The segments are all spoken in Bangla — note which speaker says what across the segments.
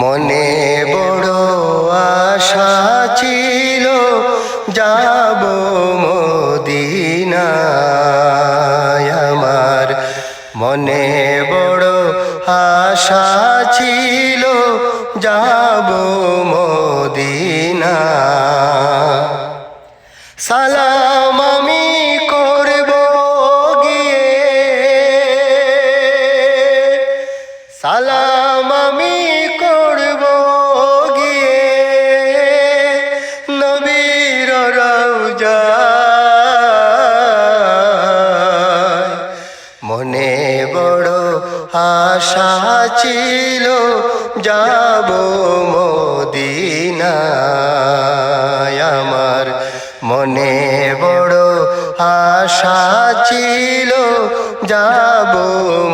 Speaker 1: মনে বড় আশা ছিল, যাব মদিনায়। আমার মনে বড় আশা ছিল, যাব মদিনা সালাম আমি করব গিয়ে। সালাম আমি বড় আশা ছিল, যাব মদিনায়। আমার মনে বড় আশা ছিল, যাব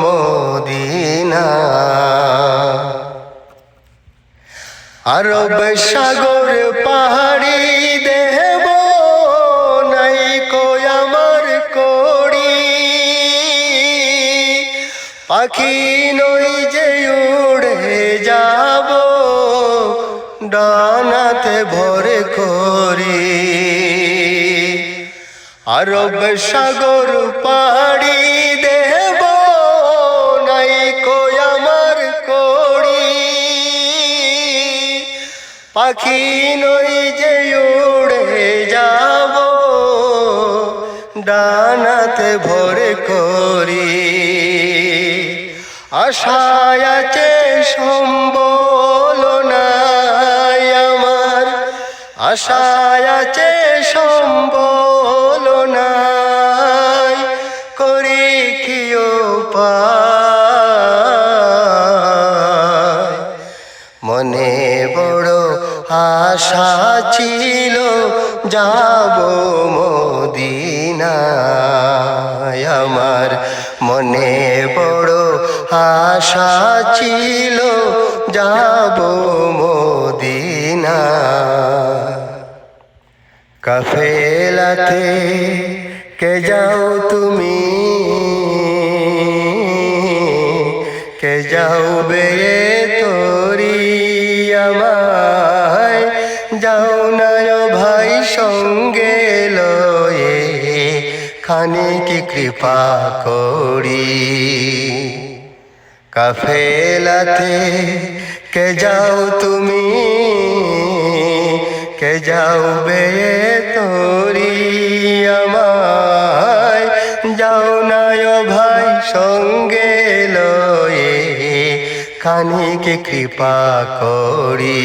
Speaker 1: মদিনা আরব সাগর পাহাড়ি পাখি নই যে উড়ে যাব, ডানাতে ভরে করি। আরব সাগর পাড়ি দেব নাই কই আমার করি পাখি নই যে উড়ে যাব, ডানাতে ভরে করি। আশায় সম্বল নাই আমার। আশায় সম্বল নাই। করি কি উপায়? আশা ছিল যাব মদিনায়। আমার মনে বড় আশা ছিল যাব মদিনা কাফেলাতে কে যাও তুমি? কে যাও বে তোরি? খানিক কৃপা করি। কাফেলাতে কে যাও তুমি, কে যাও বে তোরি আমায় যাও না ভাই সঙ্গে লয়ে খানিক কৃপা করি।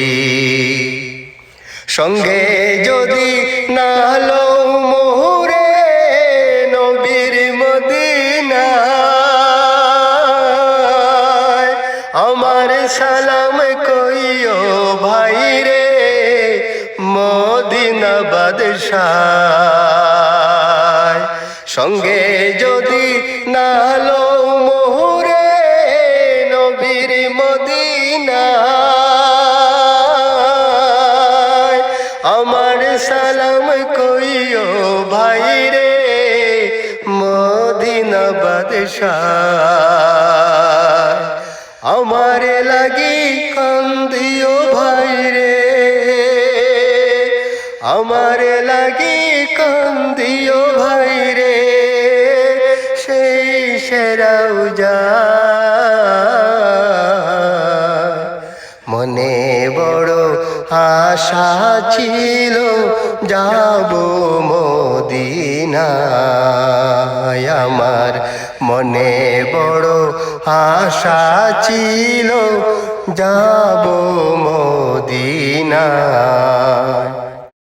Speaker 1: সঙ্গে যদি না লো মোরে সালাম কইও ভাই রে, মদিনা বাদশাহ সঙ্গে যদি না লো মোরে নবীর মদিনায়। আমার সালাম কইও ভাই রে, মদিনা বাদশাহ আমার লাগি কান্দিও ভাই রে, সেই সেরাও যা মনে বড় আশা ছিল, যাব মদিনায়। আমার মনে বড় আশা ছিল, যাব মদিনায়।